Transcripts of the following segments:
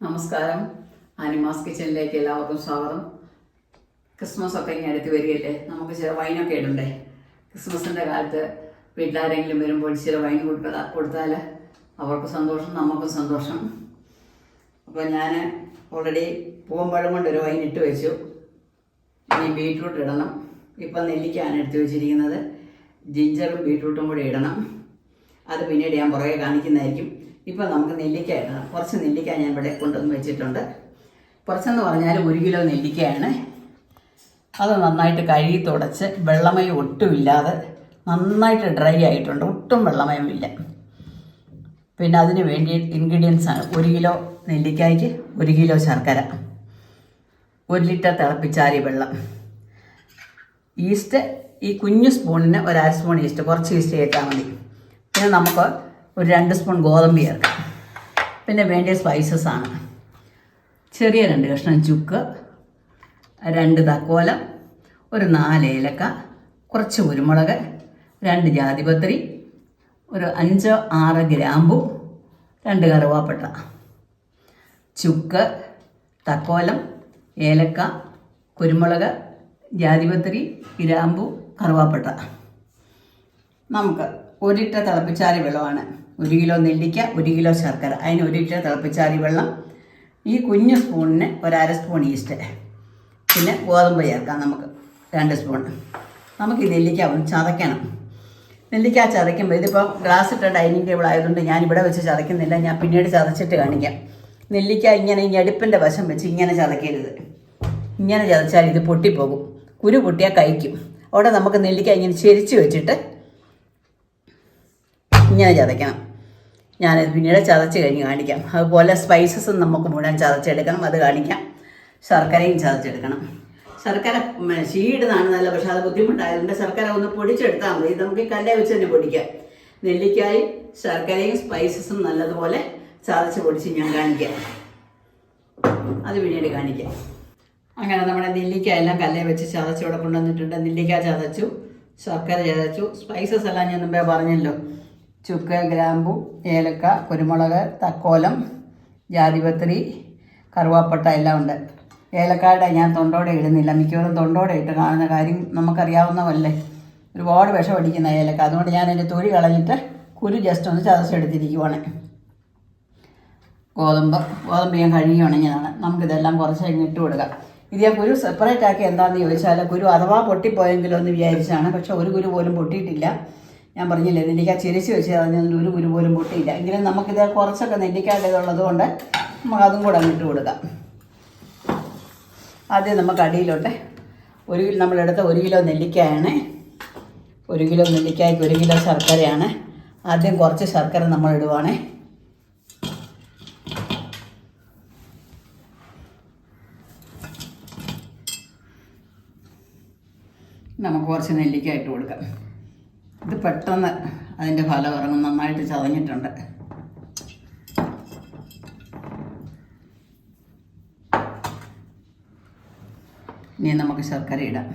നമസ്കാരം. ആനിമാസ് കിച്ചണിലേക്ക് എല്ലാവർക്കും സ്വാഗതം. ക്രിസ്മസ് ഒക്കെ ഇനി അടുത്ത് വരികയല്ലേ? നമുക്ക് ചില വൈനൊക്കെ ഇടണ്ടേ? ക്രിസ്മസിന്റെ കാലത്ത് വീട്ടിലാരെങ്കിലും വരുമ്പോൾ ചില വൈൻ കൊടുക്കുക കൊടുത്താൽ അവർക്ക് സന്തോഷം നമുക്കും സന്തോഷം. അപ്പോൾ ഞാൻ ഓൾറെഡി പൂവമ്പഴം കൊണ്ടൊരു വൈൻ ഇട്ട് വെച്ചു. ഇനി ബീട്രൂട്ട് ഇടണം. ഇപ്പം നെല്ലിക്കാണ് എടുത്ത് വെച്ചിരിക്കുന്നത്. ജിഞ്ചറും ബീട്രൂട്ടും കൂടി ഇടണം. അത് പിന്നീട് ഞാൻ പുറകെ കാണിക്കുന്നതായിരിക്കും. ഇപ്പം നമുക്ക് നെല്ലിക്ക ഇടണം കുറച്ച് നെല്ലിക്ക ഞാൻ ഇവിടെ കൊണ്ടുവന്ന് വെച്ചിട്ടുണ്ട്. കുറച്ചെന്ന് പറഞ്ഞാൽ ഒരു കിലോ നെല്ലിക്കയാണ്. അത് നന്നായിട്ട് കഴുകി തുടച്ച് വെള്ളമയം ഒട്ടുമില്ലാതെ നന്നായിട്ട് ഡ്രൈ ആയിട്ടുണ്ട്. ഒട്ടും വെള്ളമയമില്ല പിന്നെ അതിന് വേണ്ടി ഇൻഗ്രീഡിയൻസ് ആണ്. ഒരു കിലോ നെല്ലിക്കായ്ക്ക് ഒരു കിലോ ശർക്കര. ഒരു ലിറ്റർ തിളപ്പിച്ചാരി വെള്ളം. ഈസ്റ്റ് ഈ കുഞ്ഞു സ്പൂണിന് ഒരു അര സ്പൂൺ ഈസ്റ്റ് കുറച്ച് ഈസ്റ്റ് ചേർത്താൽ മതി. പിന്നെ നമുക്ക് ഒരു രണ്ട് സ്പൂൺ ഗോതമ്പ് ചേർക്കുക പിന്നെ വേണ്ട സ്പൈസസ് ആണ്. ചെറിയ രണ്ട് കഷ്ണം ചുക്ക് രണ്ട് തക്കോലം ഒരു നാല് ഏലക്ക കുറച്ച് കുരുമുളക് രണ്ട് ജാതിപത്രി ഒരു അഞ്ചോ ആറ് ഗ്രാമ്പു രണ്ട് കറുവാപ്പട്ട. ചുക്ക് തക്കോലം ഏലക്ക കുരുമുളക് ജാതിപത്രി ഗ്രാമ്പു കറുവാപ്പട്ട. നമുക്ക് ഒരു ലിറ്റർ വിളവാണ് വെള്ളമാണ്. ഒരു കിലോ നെല്ലിക്ക ഒരു കിലോ ശർക്കര. അതിന് ഒരു ലിറ്റർ തിളപ്പിച്ചാരി വെള്ളം. ഈ കുഞ്ഞു സ്പൂണിന് ഒരര സ്പൂൺ ഈസ്റ്റ് പിന്നെ ഗോതമ്പ് ചേർക്കാം നമുക്ക്. രണ്ട് സ്പൂൺ. നമുക്ക് ഈ നെല്ലിക്ക ഒന്ന് ചതയ്ക്കണം. നെല്ലിക്ക ചതയ്ക്കുമ്പോൾ ഇതിപ്പോൾ ഗ്ലാസ് ഇട്ട ഡൈനിങ് ടേബിൾ ആയതുകൊണ്ട് ഞാൻ ഇവിടെ വെച്ച് ചതയ്ക്കുന്നില്ല. ഞാൻ പിന്നീട് ചതച്ചിട്ട് കാണിക്കാം. നെല്ലിക്ക ഇങ്ങനെ ഈ അടുപ്പിന്റെ വശം വെച്ച് ഇങ്ങനെ ചതയ്ക്കരുത്. ഇങ്ങനെ ചതച്ചാൽ ഇത് പൊട്ടിപ്പോകും. കുരു പൊട്ടിയാൽ കഴിക്കും. അവിടെ നമുക്ക് നെല്ലിക്ക ഇങ്ങനെ ചെരിച്ച് വെച്ചിട്ട് ഇങ്ങനെ ചതയ്ക്കണം. ഞാനത് പിന്നീട് ചതച്ച് കഴിഞ്ഞ് കാണിക്കാം. അതുപോലെ സ്പൈസസും നമുക്ക് മുഴുവൻ ചതച്ചെടുക്കണം. അത് കാണിക്കാം. ശർക്കരയും ചതച്ചെടുക്കണം. ശർക്കര ഷീടുന്നതാണ് നല്ല പക്ഷെ അത് ബുദ്ധിമുട്ടായതുകൊണ്ട് ശർക്കര ഒന്ന് പൊടിച്ചെടുത്താൽ മതി. നമുക്ക് ഈ കല്ലേ വെച്ച് തന്നെ പൊടിക്കാം. നെല്ലിക്കായും ശർക്കരയും സ്പൈസസും നല്ലതുപോലെ ചതച്ച് പൊടിച്ച് ഞാൻ കാണിക്കാം. അത് പിന്നീട് കാണിക്കാം. അങ്ങനെ നമ്മുടെ നെല്ലിക്ക എല്ലാം കല്ലേ വെച്ച് ചതച്ച് ഇവിടെ കൊണ്ടുവന്നിട്ടുണ്ട്. നെല്ലിക്ക ചതച്ചു ശർക്കര ചതച്ചു സ്പൈസസ് എല്ലാം ഞാൻ മുമ്പേ പറഞ്ഞല്ലോ. ചുക്ക് ഗ്രാമ്പു ഏലക്ക കുരുമുളക് തക്കോലം ജാതിപത്രി കറുവാപ്പട്ട എല്ലാം ഉണ്ട്. ഏലക്കായുടെ ഞാൻ തൊണ്ടോടെ ഇടുന്നില്ല. മിക്കവാറും തൊണ്ടോടെ ഇട്ട് കാണുന്ന കാര്യം നമുക്കറിയാവുന്നതല്ലേ. ഒരുപാട് വിഷം അടിക്കുന്ന ഏലക്ക. അതുകൊണ്ട് ഞാൻ എന്റെ തൊലി കളഞ്ഞിട്ട് കുരു ജസ്റ്റ് ഒന്ന് ചതച്ചെടുത്തിരിക്കുവാണ്. ഗോതമ്പ്. ഗോതമ്പ് ഞാൻ കഴുകി ഉണങ്ങിയതാണ്. നമുക്കിതെല്ലാം കുറച്ച് ഇട്ട് കൊടുക്കാം. ഇത് ഞാൻ കുരു സെപ്പറേറ്റ് ആക്കി എന്താണെന്ന് ചോദിച്ചാൽ കുരു അഥവാ പൊട്ടിപ്പോയെങ്കിലോ എന്ന് വിചാരിച്ചാണ്. പക്ഷെ ഒരു കുരു പോലും പൊട്ടിയിട്ടില്ല. ഞാൻ പറഞ്ഞില്ലേ നെല്ലിക്ക ചിരിച്ച് വെച്ച് കളഞ്ഞതിൽ ഒരു കുരു പോലും പൊട്ടിയില്ല. എങ്കിലും നമുക്കിത് കുറച്ചൊക്കെ നെല്ലിക്കാട്ടേതുള്ളത് കൊണ്ട് നമുക്ക് അതും കൂടെ അങ്ങിട്ട് കൊടുക്കാം. ആദ്യം നമുക്ക് അടിയിലോട്ട് ഒരു കിലോ നമ്മളെടുത്ത ഒരു കിലോ നെല്ലിക്കയാണ്. ഒരു കിലോ നെല്ലിക്കായ്ക്ക് ഒരു കിലോ ശർക്കരയാണ്. ആദ്യം കുറച്ച് ശർക്കര നമ്മൾ ഇടുവാണ്. നമുക്ക് കുറച്ച് നെല്ലിക്ക ഇട്ട് കൊടുക്കാം. ഇത് പെട്ടെന്ന് അതിന്റെ ഫലം ഇറങ്ങും. നന്നായിട്ട് ചതഞ്ഞിട്ടുണ്ട്. ഇനി നമുക്ക് ശർക്കര ഇടാം.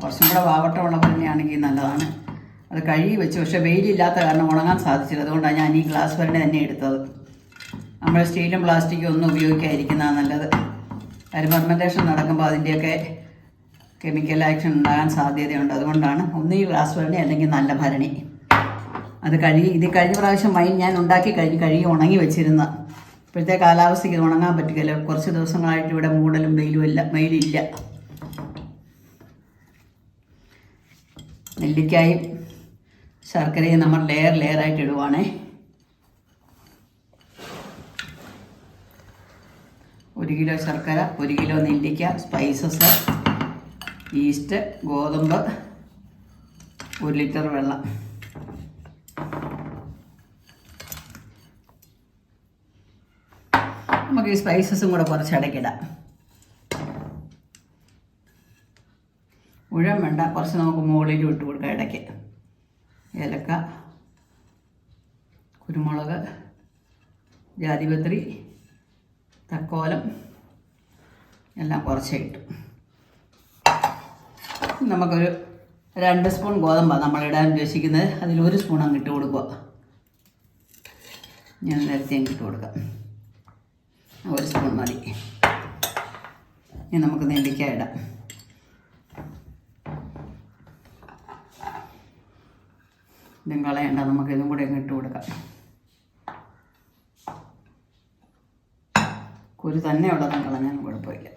കുറച്ചും കൂടെ വാവട്ടമുള്ള തന്നെയാണെങ്കിൽ നല്ലതാണ്. അത് കഴുകി വെച്ചു. പക്ഷെ വെയിലില്ലാത്ത കാരണം ഉണങ്ങാൻ സാധിച്ചില്ല. അതുകൊണ്ടാണ് ഞാൻ ഈ ഗ്ലാസ് വരണ്ട തന്നെ എടുത്തത്. നമ്മൾ സ്റ്റീലും പ്ലാസ്റ്റിക്കും ഒന്നും ഉപയോഗിക്കാതിരിക്കുന്നതാണ് നല്ലത്. കാര്യം ഫെർമെന്റേഷൻ നടക്കുമ്പോൾ അതിന്റെയൊക്കെ കെമിക്കൽ ആക്ഷൻ ഉണ്ടാകാൻ സാധ്യതയുണ്ട്. അതുകൊണ്ടാണ് ഒന്നീ ഗ്ലാസ് ഭരണി അല്ലെങ്കിൽ നല്ല ഭരണി. അത് കഴുകി ഇത് കഴിഞ്ഞ പ്രാവശ്യം വൈൻ ഞാൻ ഉണ്ടാക്കി കഴിഞ്ഞ് കഴുകി ഉണങ്ങി വെച്ചിരുന്ന. ഇപ്പോഴത്തെ കാലാവസ്ഥയ്ക്ക് ഉണങ്ങാൻ പറ്റുകയില്ല കുറച്ച് ദിവസങ്ങളായിട്ട് ഇവിടെ മൂടലും വെയിലും ഇല്ല വെയിലില്ല നെല്ലിക്കായും ശർക്കരയും നമ്മൾ ലെയർ ലെയറായിട്ട് ഇടുവാണേ. ഒരു കിലോ ശർക്കര ഒരു കിലോ നെല്ലിക്ക സ്പൈസസ് ഈസ്റ്റ് ഗോതമ്പ് ഒരു ലിറ്റർ വെള്ളം. നമുക്ക് ഈ സ്പൈസസും കൂടെ കുറച്ച് ഇടയ്ക്കിടാം. ഉഴം വേണ്ട കുറച്ച് നമുക്ക് മുകളിൽ ഇട്ട് കൊടുക്കാം ഇടയ്ക്ക്. ഏലക്ക കുരുമുളക് ജാതിപത്രി തക്കോലം എല്ലാം കുറച്ചേ നമുക്കൊരു രണ്ട് സ്പൂൺ ഗോതമ്പാണ് നമ്മളിടാൻ ഉദ്ദേശിക്കുന്നത്. അതിൽ ഒരു സ്പൂൺ അങ്ങ് ഇട്ട് കൊടുക്കുക. ഞാൻ നേരത്തെ ഇട്ട് കൊടുക്കാം. ഒരു സ്പൂൺ മതി. ഇനി നമുക്ക് നെല്ലിക്ക ഇടാം. ഇതും കളയണ്ട നമുക്ക് ഇതും കൂടെ അങ്ങ് ഇട്ട് കൊടുക്കാം. കുരു തന്നെ ഉള്ളതും കളഞ്ഞാലും കുഴപ്പമില്ല.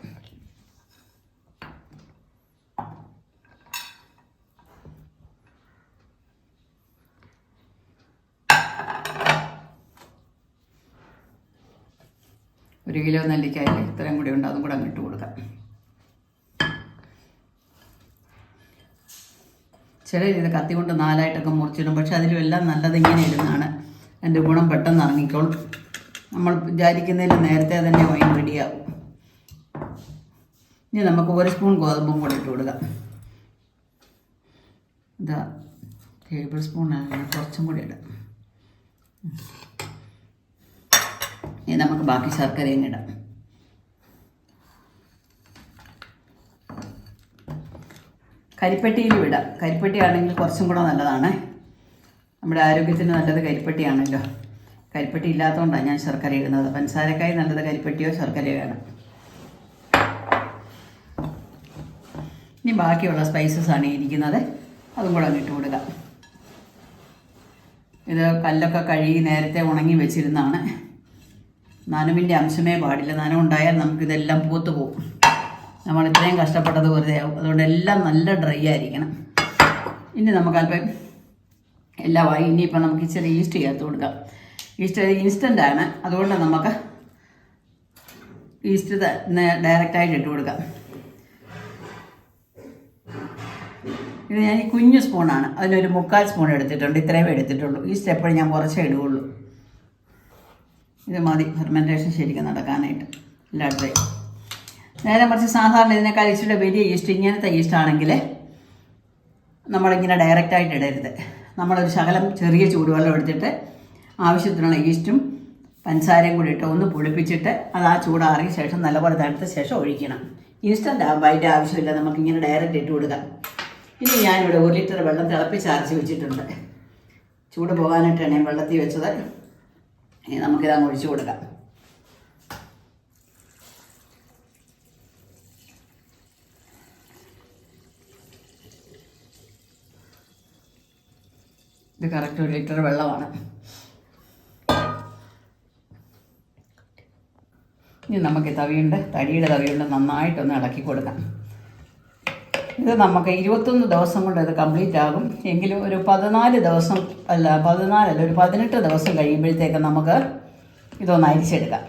ഒരു കിലോ നെല്ലിക്കായ ഇത്രയും കൂടി ഉണ്ട് അതും കൂടെ അങ്ങ് ഇട്ട് കൊടുക്കാം. ചിലർ ഇത് കത്തി കൊണ്ട് നാലായിട്ടൊക്കെ മുറിച്ചിടും പക്ഷെ അതിലും എല്ലാം നല്ലത് ഇങ്ങനെ ഇടുന്നതാണ് അതിന്റെ ഗുണം പെട്ടെന്ന് ഇറങ്ങിക്കോളും. നമ്മൾ വിചാരിക്കുന്നതിൽ നേരത്തെ തന്നെ വൈൻ റെഡിയാവും ഇനി നമുക്ക് ഒരു സ്പൂൺ ഗോതമ്പും കൂടെ ഇട്ട് കൊടുക്കാം. ഇതാ ടേബിൾ സ്പൂൺ കുറച്ചും കൂടി ഇടാം. ഇനി നമുക്ക് ബാക്കി ശർക്കരയും ഇടാം. കരിപ്പെട്ടിയിലും ഇടാം. കരിപ്പെട്ടി ആണെങ്കിൽ കുറച്ചും കൂടെ നല്ലതാണ്. നമ്മുടെ ആരോഗ്യത്തിന് നല്ലത് കരിപ്പെട്ടിയാണല്ലോ. കരിപ്പെട്ടി ഇല്ലാത്തതുകൊണ്ടാണ് ഞാൻ ശർക്കര ഇടുന്നത്. പഞ്ചസാരക്കായി നല്ലത് കരിപ്പെട്ടിയോ ശർക്കരയോ വേണം ഇനി ബാക്കിയുള്ള സ്പൈസസ് ആണ് ഇരിക്കുന്നത്. അതും കൂടെ അങ്ങ് ഇട്ട് കൊടുക്കാം. ഇത് കല്ലൊക്കെ കഴുകി നേരത്തെ ഉണങ്ങി വെച്ചിരുന്നതാണ്. നനവിന്റെ അംശമേ പാടില്ല. നനവുണ്ടായാൽ നമുക്കിതെല്ലാം പൂത്ത് പോകും നമ്മൾ ഇത്രയും കഷ്ടപ്പെട്ടത് വെറുതെ ആവും. അതുകൊണ്ട് എല്ലാം നല്ല ഡ്രൈ ആയിരിക്കണം. ഇനി നമുക്ക് അല്പം എല്ലാമായി ഇനിയിപ്പോൾ നമുക്ക് ഇച്ചിരി ഈസ്റ്റ് ചേർത്ത് കൊടുക്കാം. ഈസ്റ്റ് ഇൻസ്റ്റന്റ് ആണ്. അതുകൊണ്ട് നമുക്ക് ഈസ്റ്റ് ഡയറക്റ്റായിട്ട് ഇട്ട് കൊടുക്കാം. ഇത് ഞാൻ ഈ കുഞ്ഞു സ്പൂണാണ് അതിനൊരു മുക്കാൽ സ്പൂൺ എടുത്തിട്ടുണ്ട്. ഇത്രയും എടുത്തിട്ടുള്ളൂ. ഈസ്റ്റ് എപ്പോഴും ഞാൻ കുറച്ചേ ഇടുകയുള്ളൂ. ഇത് മതി. ഫെർമെന്റേഷൻ ശരിക്കും നടക്കാനായിട്ട്. എല്ലായിടത്തേയും നേരെ മറിച്ച് സാധാരണ ഇതിനേക്കാൾ ഇച്ചിരി വലിയ ഈസ്റ്റ് ഇങ്ങനത്തെ ഈസ്റ്റ് ആണെങ്കിൽ നമ്മളിങ്ങനെ ഡയറക്റ്റായിട്ട് ഇടരുത്. നമ്മളൊരു ശകലം ചെറിയ ചൂടുവെള്ളം എടുത്തിട്ട് ആവശ്യത്തിനുള്ള ഈസ്റ്റും പഞ്ചസാരയും കൂടി ഇട്ട് ഒന്ന് പൊളിപ്പിച്ചിട്ട് അത് ആ ചൂടാറിയ ശേഷം നല്ലപോലെ തണുത്ത ശേഷം ഒഴിക്കണം. ഇൻസ്റ്റന്റ് ആകുമ്പോൾ അതിന്റെ ആവശ്യമില്ല. നമുക്കിങ്ങനെ ഡയറക്റ്റ് ഇട്ട് കൊടുക്കാം. ഇനി ഞാനിവിടെ ഒരു ലിറ്റർ വെള്ളം തിളപ്പിച്ച് അരച്ച് വെച്ചിട്ടുണ്ട്. ചൂട് പോകാനായിട്ടാണ് ഞാൻ വെള്ളത്തിൽ വെച്ചത്. ഇനി നമുക്കിതങ്ങ് ഒഴിച്ചു കൊടുക്കാം. ഇത് കറക്റ്റ് ഒരു ലിറ്റർ വെള്ളമാണ്. ഇനി നമുക്ക് തവിയുണ്ട്. തടിയുടെ തവിയുണ്ട്. നന്നായിട്ടൊന്ന് ഇളക്കി കൊടുക്കാം. ഇത് നമുക്ക് ഇരുപത്തൊന്ന് ദിവസം കൊണ്ട് ഇത് കംപ്ലീറ്റ് ആകും. എങ്കിലും ഒരു പതിനാല് ദിവസം അല്ല പതിനാലല്ല ഒരു പതിനെട്ട് ദിവസം കഴിയുമ്പോഴത്തേക്ക് നമുക്ക് ഇതൊന്ന് അരിച്ചെടുക്കാം.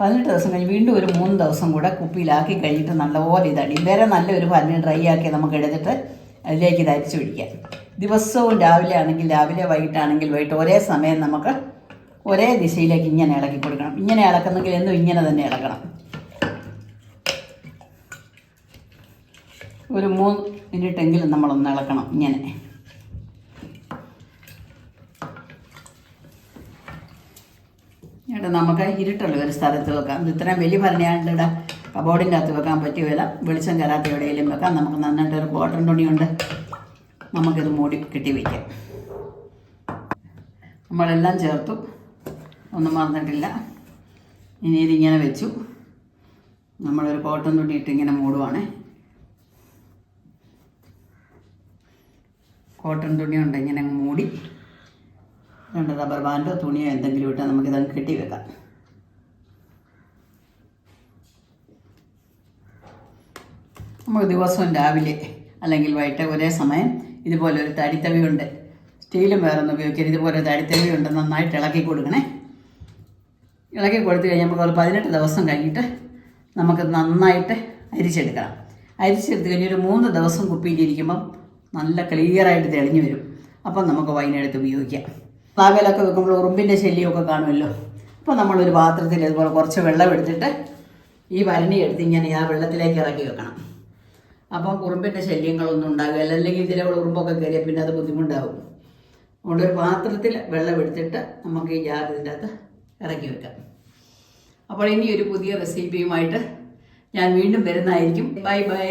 പതിനെട്ട് ദിവസം കഴിഞ്ഞ് വീണ്ടും ഒരു മൂന്ന് ദിവസം കൂടെ കുപ്പിയിലാക്കി കഴിഞ്ഞിട്ട് നല്ലപോലെ ഇതടി. നല്ല നല്ലൊരു പല്ലിന് ഡ്രൈ ആക്കി നമുക്ക് എടുത്തിട്ട് അതിലേക്ക് ഇത് അരിച്ചു പിടിക്കാം. ദിവസവും രാവിലെ ആണെങ്കിൽ രാവിലെ വൈകിട്ടാണെങ്കിൽ വൈകിട്ട് ഒരേ സമയം നമുക്ക് ഒരേ ദിശയിലേക്ക് ഇങ്ങനെ ഇളക്കി കൊടുക്കണം. ഇങ്ങനെ ഇളക്കുന്നെങ്കിൽ എന്നും ഇങ്ങനെ തന്നെ ഇളക്കണം. ഒരു മൂന്ന് മിനിറ്റ് മിനിറ്റെങ്കിലും നമ്മളൊന്ന് ഇളക്കണം ഇങ്ങനെ. എന്നിട്ട് നമുക്ക് ഇരുട്ടുള്ള ഒരു സ്ഥലത്ത് വെക്കാം. ഇത് ഇത്രയും വലിയ ഭരണിയാണ്ട് ഇവിടെ കബോർഡിന്റെ അകത്ത് വെക്കാൻ പറ്റുകയില്ല വെളിച്ചം കയറാത്ത എവിടെയെങ്കിലും വെക്കാം. നമുക്ക് നന്നായിട്ട് ഒരു കോട്ടൺ തുണിയുണ്ട്. നമുക്കിത് മൂടി കെട്ടി വയ്ക്കാം നമ്മളെല്ലാം ചേർത്തു. ഒന്നും മറന്നിട്ടില്ല. ഇനി ഇതിങ്ങനെ വെച്ചു. നമ്മളൊരു കോട്ടൺ തുണിയിട്ട് ഇങ്ങനെ മൂടുവാണേ. കോട്ടൺ തുണി ഉണ്ട് ഇങ്ങനെ അങ്ങ് മൂടി. രണ്ട് റബ്ബർ ബാൻഡോ തുണിയോ എന്തെങ്കിലും ഇട്ടാൽ നമുക്കിതങ്ങ് കെട്ടി വെക്കാം. നമുക്ക് ദിവസവും രാവിലെ അല്ലെങ്കിൽ വൈകിട്ട് ഒരേ സമയം ഇതുപോലെ ഒരു തടിത്തവി ഉണ്ട്. സ്റ്റീലും വേറൊന്നും ഉപയോഗിക്കരുത്. ഇതുപോലെ തടിത്തവി ഉണ്ട് നന്നായിട്ട് ഇളക്കി കൊടുക്കണേ. ഇളക്കി കൊടുത്തു കഴിഞ്ഞാൽ നമുക്ക് ഒരു പതിനെട്ട് ദിവസം കഴിഞ്ഞിട്ട് നമുക്ക് നന്നായിട്ട് അരിച്ചെടുക്കണം. അരിച്ചെടുത്ത് കഴിഞ്ഞ് ഒരു മൂന്ന് ദിവസം കുപ്പിയിലിരിക്കുമ്പം നല്ല ക്ലിയറായിട്ട് തെളിഞ്ഞു വരും. അപ്പം നമുക്ക് വൈനെടുത്ത് ഉപയോഗിക്കാം. പ്ലാവേലൊക്കെ വെക്കുമ്പോൾ ഉറുമ്പിന്റെ ശല്യമൊക്കെ കാണുമല്ലോ. അപ്പോൾ നമ്മളൊരു പാത്രത്തിൽ ഇതുപോലെ കുറച്ച് വെള്ളം എടുത്തിട്ട് ഈ വരണി എടുത്ത് ഇങ്ങനെ ആ വെള്ളത്തിലേക്ക് ഇറക്കി വെക്കണം. അപ്പം ഉറുമ്പിന്റെ ശല്യങ്ങളൊന്നും ഉണ്ടാകില്ല അല്ലെങ്കിൽ ഇതിലെ ഉറുമ്പൊക്കെ കയറിയാൽ പിന്നെ അത് ബുദ്ധിമുട്ടാവും. അതുകൊണ്ട് ഒരു പാത്രത്തിൽ വെള്ളം എടുത്തിട്ട് നമുക്ക് ഈ ജാർ ഇതിന്റെ അകത്ത് ഇറക്കി വെക്കാം. അപ്പോൾ ഇനി ഒരു പുതിയ റെസിപ്പിയുമായിട്ട് ഞാൻ വീണ്ടും വരുന്നതായിരിക്കും. Bye bye